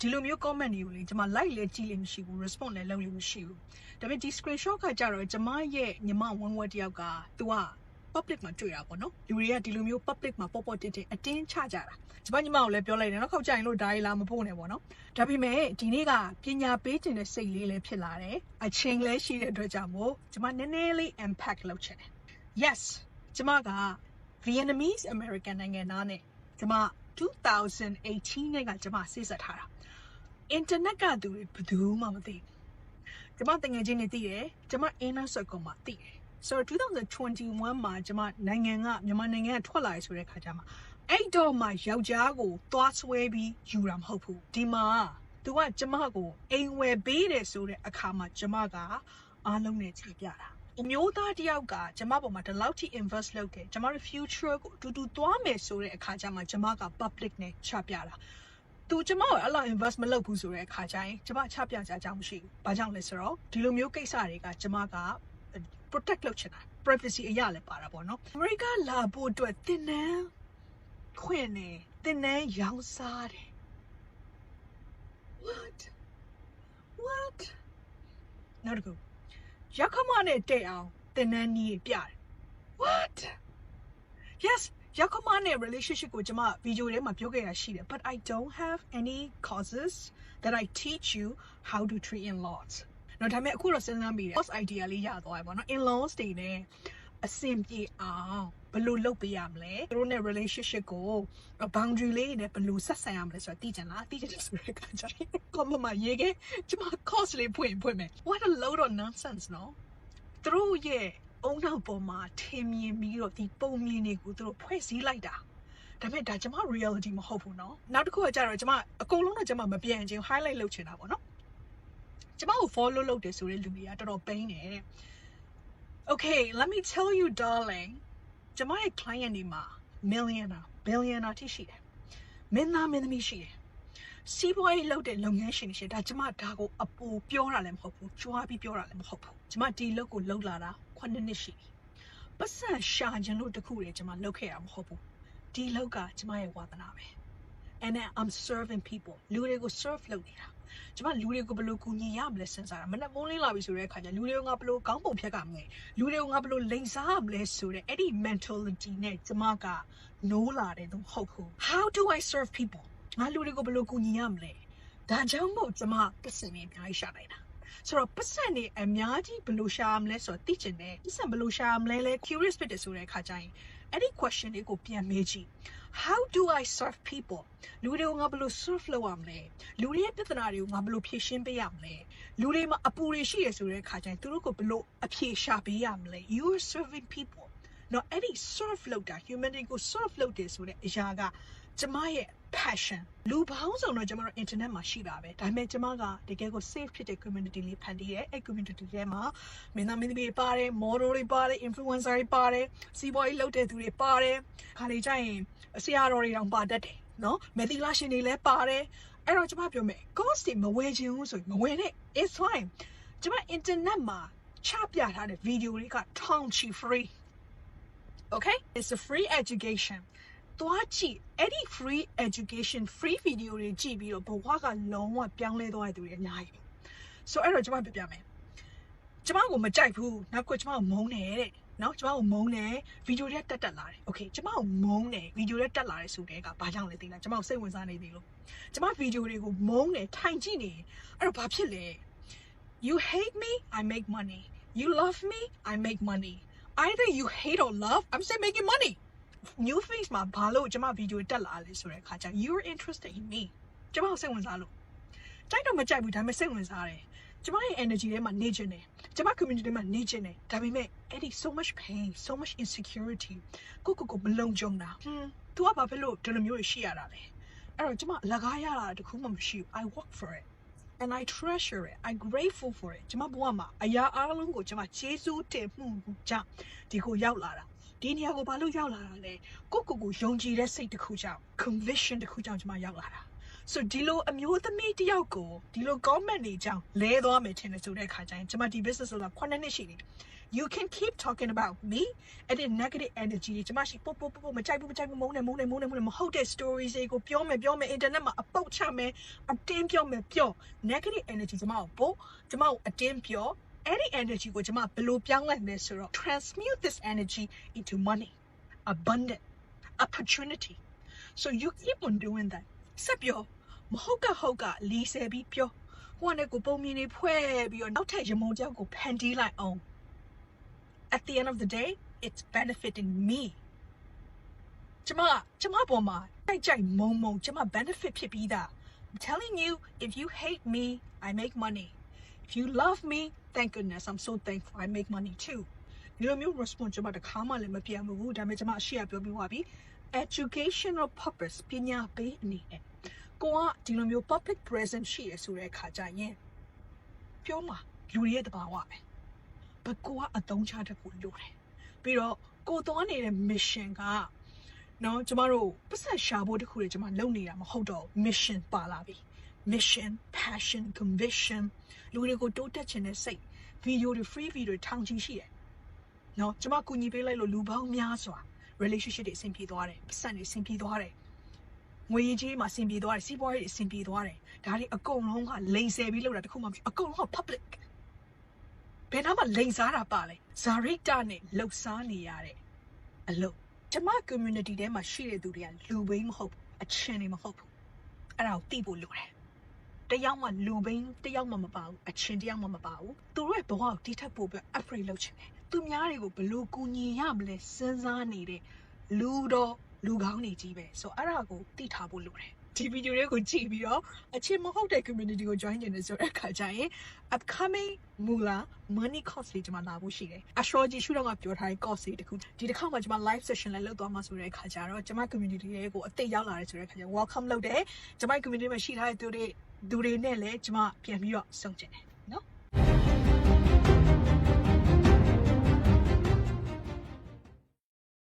ဒီလိုမျိုး comment တွေကိုလေကျွန်မ like လည်းကြည့်လို့မရှိဘူး response လည်းလုပ်လို့မရှိဘူးဒါပေမဲ့ဒီ screenshot ကကြတော့ကျွန်မရဲ့ညီမဝန်းဝက်တယောက်က तू က public မှာတွေ့တာပေါ့နော်လူတွေကဒီလိုမျိုး public မှာပေါ့ပေါ့တင်းတင်းအတင်းချကြတာကျွန်မညီမကိုလည်းပြောလိုက်တယ်နော်ခောက်ကြရင်လို့ဒါရီလာမပို့နဲ့ပေါ့နော်ဒါပေမဲ့ဒီနေ့ကပညာပေးခြင်းတဲ့စိတ်လေးလည်းဖြစ်လာတယ်အချိန်လည်းရှိတဲ့အတွက်ကြောင့်မို့ကျွန်မနည်းနည်းလေး impact လုပ်ချင်တယ် yes ကျွန်မက Vietnamese American နိုင်ငံသားနဲ့ကျွန်မ2018နဲ့ကကျွန်မစိတ်ဆက်ထားတာ internet ကသူတွေဘယ်သူမှမသိဘူးကျွန်မတငယ်ချင်းတွေသိတယ်ကျွန်မ inner circle မှာသိတယ်ဆိုတော့2021မှာကျွန်မနိုင်ငံကမြန်မာနိုင်ငံကထွက်လာရဆိုတဲ့ခါကျမှအဲ့တော့မှယောက်ျားကိုသွားဆွဲပြီးယူတာမဟုတ်ဘူးဒီမှာ तू ကကျွန်မကိုအိမ်ဝယ်ပေးတယ်ဆိုတဲ့အခါမှာကျွန်မကအားလုံးနဲ့ချိန်ပြတာအမျိုးသားတယောက်ကကျွန်မပေါ်မှာဒီလောက်ထိ invest လုပ်တယ်ကျွန်မတို့ future ကိုအတူတူသွားမယ်ဆိုတဲ့အခါကျမှကျွန်မက public နဲ့ချပြတာ သူကျမကိုအဲ့လို invest မလုပ်ဘူးဆိုတဲ့အခါကျရင်ကျမချပြကြအကြောင်းမရှိဘူး။ဘာကြောင့်လဲဆိုတော့ဒီလိုမျိုးကိစ္စတွေကကျမက protect လုပ်ချင်တာ privacy အရာလည်းပါတာပေါ့နော်။ America လာဖို့အတွက်တင်နန်းခွင့်နေတင်နန်းရောင်းစားတယ် What What နောက်တစ်ခုရောက်ခမနဲ့တဲ့အောင်တင်နန်းနီးပြတယ် What Yes ရောက်ခမနဲ့ relationship ကိုကျွန်မဗီဒီယိုထဲမှာပြောခဲ့တာရှိတယ် but I don't have any causes that I teach you how to treat in-laws နော်ဒါပေမဲ့အခုတော့စဉ်းစားမိတယ် boss idea လေးရသွားပြီပေါ့နော် in-laws တွေနဲ့အဆင်ပြေအောင်ဘယ်လိုလုပ်ပေးရမလဲသူတို့နဲ့ relationship ကို boundary လေးနဲ့ဘယ်လိုဆက်ဆံရမလဲဆိုတာသိကြလားသိကြတယ်ဆိုတဲ့အခါကျရင် comment မှာရေးခဲ့ကျွန်မ course လေးဖွင့်ဖွင့်မယ် what a load of nonsense နော်သူတို့ရဲ့ အုံနောက်ပေါ်မှာထင်မြင်ပြီးတော့ဒီပုံမြင်တွေကိုသူတို့ဖွဲ့စည်းလိုက်တာဒါပေမဲ့ဒါကျွန်မ reality မဟုတ်ဘူးเนาะနောက်တစ်ခုကကြတော့ကျွန်မအကုန်လုံးတော့ကျွန်မမပြန်ချင်း highlight လုပ်ချင်တာပေါ့နော်ကျွန်မကို follow လုပ်တယ်ဆိုတဲ့လူတွေကတော်တော်ပိန်းတယ်တဲ့ Okay let me tell you darling ကျွန်မရဲ့ client တွေမှာ millionaire billionaire ထိရှိတယ်မင်းသားမင်းသမီးရှိတယ် စီးပွားရေးလုပ်တဲ့လုပ်ငန်းရှင်တွေရှိတယ်ဒါကျွန်မဒါကိုအပူပြောတာလည်းမဟုတ်ဘူးကြွားပြီးပြောတာလည်းမဟုတ်ဘူးကျွန်မဒီလုပ်ကိုလုပ်လာတာ9နှစ်ရှိပြီပတ်စံရှာခြင်းလို့တခုတည်းကျွန်မလုပ်ခဲ့တာမဟုတ်ဘူးဒီလောက်ကကျွန်မရဲ့ဝါသနာပဲ and then I'm serving people လူတွေကို serve လုပ်နေတာကျွန်မလူတွေကိုဘယ်လိုကူညီရမလဲစဉ်းစားတာမနေ့မိုးလင်းလာပြီဆိုတဲ့အခါကျလူတွေကိုငါဘယ်လိုကောင်းပုံဖြတ်ကမလဲလူတွေကိုငါဘယ်လိုလိန်စားရမလဲဆိုတဲ့အဲ့ဒီ mentality နဲ့ကျွန်မကနိုးလာတယ်သူမဟုတ်ဘူး how do I serve people ငါလူတွေကိုဘယ်လိုကူညီရမလဲဒါကြောင့်မို့ကျွန်မပတ်စံနေအများကြီးရှာလိုက်တာဆိုတော့ပတ်စံနေအများကြီးဘယ်လိုရှာရမလဲဆိုတော့သိချင်တယ်ပတ်စံဘယ်လိုရှာရမလဲလဲ curious ဖြစ်တယ်ဆိုတဲ့အခါကျရင်အဲ့ဒီ question လေးကိုပြန်မေးကြည့် how do i serve people လူတွေကိုငါဘယ်လို serve လုပ်ရမလဲလူတွေရဲ့ပြဿနာတွေကိုငါဘယ်လိုဖြေရှင်းပေးရမလဲလူတွေမှာအပူတွေရှိရဆိုတဲ့အခါကျရင်သူတို့ကိုဘယ်လိုအဖြေရှာပေးရမလဲ you are serving people နော်အဲ့ဒီ serve လုပ်တာ humanity ကို serve လုပ်တယ်ဆိုတဲ့အရာကကျမရဲ့ passion လူပေါင်းစုံတော့ကျမတို့ internet မှာရှိတာပဲဒါပေမဲ့ကျမကတကယ်ကို safe ဖြစ်တဲ့ community လေးဖန်တီးရဲအဲ့ community ထဲမှာမင်းသားမင်းသမီးတွေပါတယ် model တွေပါတယ် influencer တွေပါတယ်စီးပွားရေးလုပ်တဲ့သူတွေပါတယ်ခါလေကျရင်ဆရာတော်တွေတောင်ပါတတ်တယ်နော်မက်သီလာရှင်တွေလည်းပါတယ်အဲ့တော့ကျမပြောမယ် cost တွေမဝယ်ချင်ဘူးဆိုရင်မဝယ်နဲ့ it's fine ကျမ internet မှာချပြထားတဲ့ video တွေကထောင်ချီ free okay it's a free education သွားကြည့်အဲ့ဒီ free education free video တွေကြည့်ပြီးတော့ဘဝကလုံးဝပြောင်းလဲသွားတဲ့သူတွေအများကြီးဆိုအဲ့တော့ကျွန်မပြပြမယ်ကျွန်မကိုမကြိုက်ဘူးနောက်ကကျွန်မကိုမုန်းတယ်တဲ့နော်ကျွန်မကိုမုန်းတယ်ဗီဒီယိုတွေတက်တက်လာတယ်โอเคကျွန်မကိုမုန်းတယ်ဗီဒီယိုတွေတက်လာတယ်ဆိုတဲ့ကဘာကြောင့်လဲသိလားကျွန်မကိုစိတ်ဝင်စားနေသေးလို့ကျွန်မဗီဒီယိုတွေကိုမုန်းတယ်ထိုင်ကြည့်နေအဲ့တော့ဘာဖြစ်လဲ you hate me i make money you love me i make money either you hate or love i'm still making money new face မှာဘာလို့ကျွန်မဗီဒီယိုတက်လာလဲဆိုတဲ့အခါကျ you're interested in me ကျွန်မကိုစိတ်ဝင်စားလို့ကြိုက်တော့မကြိုက်ဘူးဒါပေမဲ့စိတ်ဝင်စားတယ်ကျမရဲ့ energy ထဲမှာနေချင်တယ်ကျမ community ထဲမှာနေချင်တယ်ဒါပေမဲ့အဲ့ဒီ so much pain so much insecurity ကိုကိုကိုမလုံခြုံတာဟွန်း तू ကဘာဖြစ်လို့ဒီလိုမျိုးရှိရတာလဲအဲ့တော့ကျမအလကားရတာတခုမှမရှိဘူး I work for it and I treasure it I grateful for it ကျမဘဝမှာအရာအလုံးကိုကျမကျေးဇူးတင်မှုကြောင့်ဒီကိုရောက်လာတာဒီနေရာကိုဘာလို့ရောက်လာတာလဲကိုကိုကိုယုံကြည်တဲ့စိတ်တစ်ခုကြောင့် conviction တစ်ခုကြောင့်ကျမရောက်လာတာ so ဒီလိုအမျိုးသမီးတစ်ယောက်ကိုဒီလို comment တွေကြောင့်လဲသွားမယ်ထင်တယ်ဆိုတဲ့အခါကျရင်ကျွန်မဒီ business ဆိုတာ9နှစ်ရှိနေပြီ you can keep talking about me အဲ့ဒီ negative energy တွေကျွန်မရှိပုတ်ပုတ်ပုတ်ပုတ်မကြိုက်ဘူးမကြိုက်ဘူးမုန်းနေမုန်းနေမုန်းနေမုန်းနေမဟုတ်တဲ့ stories တွေကိုပြောမယ်ပြောမယ် internet မှာအပုတ်ချမယ်အတင်းပြောမယ်ပြော negative energy ကျွန်မကိုပို့ကျွန်မကိုအတင်းပြောအဲ့ဒီ energy ကိုကျွန်မဘယ်လိုပြောင်းလဲမလဲဆိုတော့ transmute this energy into money abundant opportunity so you keep on doing that ဆက်ပြော မဟုတ်ကဟုတ်ကလီဆယ်ပြီးပြောဟိုကလည်းကိုပုံမြင်နေဖွဲ့ပြီးတော့နောက်ထပ်ရမုံကြောက်ကိုဖန်တီးလိုက်အောင် at the end of the day it's benefiting me ကျမကျမပေါ်မှာတိုက်ကြိုက်မုံမုံကျမ benefit ဖြစ်ပြီးသား I'm telling you if you hate me I make money if you love me thank goodness I'm so thankful I make money too ဒီလိုမျိုး response ကျမတခါမှလည်းမပြန်ဘူးဒါပေမဲ့ကျမအရှိရပြောပြီးသွားပြီ educational purpose ပညာပေးအနေနဲ့ ကိုကဒီလိုမျိုး public presence ရှိရဆိုတဲ့အခါကျရင်ပြောမှာလူတွေရဲ့တဘာဝပဲဘကိုကအတုံးချတတ်ဖို့လိုတယ်ပြီးတော့ကိုသွားနေတဲ့ mission ကနော်ကျမတို့ပတ်သက်ရှာဖို့တခုလေကျမလုပ်နေတာမဟုတ်တော့ mission ပါလာပြီ mission passion conviction လူတွေကိုတိုးတက်ခြင်းနဲ့စိတ် video တွေ free video တွေထောင်ချီရှိတယ်နော်ကျမကူညီပေးလိုက်လို့လူပေါင်းများစွာ relationship တွေအဆင်ပြေသွားတယ်ပတ်သက်တွေအဆင်ပြေသွားတယ် ငွေရေးကြေးမှာအဆင်ပြေသွားတယ်စီးပွားရေးတွေအဆင်ပြေသွားတယ်ဒါတွေအကုန်လုံးကလိန်ဆယ်ပြီးလုပ်တာတခုမှမရှိဘူးအကုန်လုံးက public ဘယ်တော့မှလိန်စားတာပါလဲဇာရိတာနဲ့လှုပ်ရှားနေရတဲ့အလုပ်ကျမ community ထဲမှာရှိတဲ့သူတွေကလူဘိန်းမဟုတ်ဘူးအချင်းတွေမဟုတ်ဘူးအဲ့ဒါကိုသိဖို့လိုတယ်တယောက်မှလူဘိန်းတယောက်မှမပါဘူးအချင်းတယောက်မှမပါဘူးသူတို့ရဲ့ဘဝကိုတိထက်ဖို့ပဲ upgrade လုပ်ချင်တယ်သူများတွေကိုဘယ်လို့ကူညီရမလဲစဉ်းစားနေတဲ့လူတော် လူကောင်းတွေကြီးပဲဆိုတော့အဲ့ဒါကိုသိထားဖို့လိုတယ်ဒီဗီဒီယိုလေးကိုကြည့်ပြီးတော့အချင်းမဟုတ်တဲ့ community ကို join နေတယ်ဆိုတဲ့အခါကျရင် upcoming mula money course လေးကျွန်မလာဖို့ရှိတယ် astrology ရှုတော့ကပြောထားတဲ့ course လေးတစ်ခုဒီတစ်ခါမှကျွန်မ live session လည်းလုပ်သွားမှာဆိုတဲ့အခါကျတော့ကျွန်မ community တွေကိုအသိရောက်လာတယ်ဆိုတဲ့အခါကျ welcome လုပ်တယ်ကျွန်မ community မှာရှိထားတဲ့သူတွေသူတွေနဲ့လည်းကျွန်မပြန်ပြီးတော့ဆုံကျင်တယ်နော်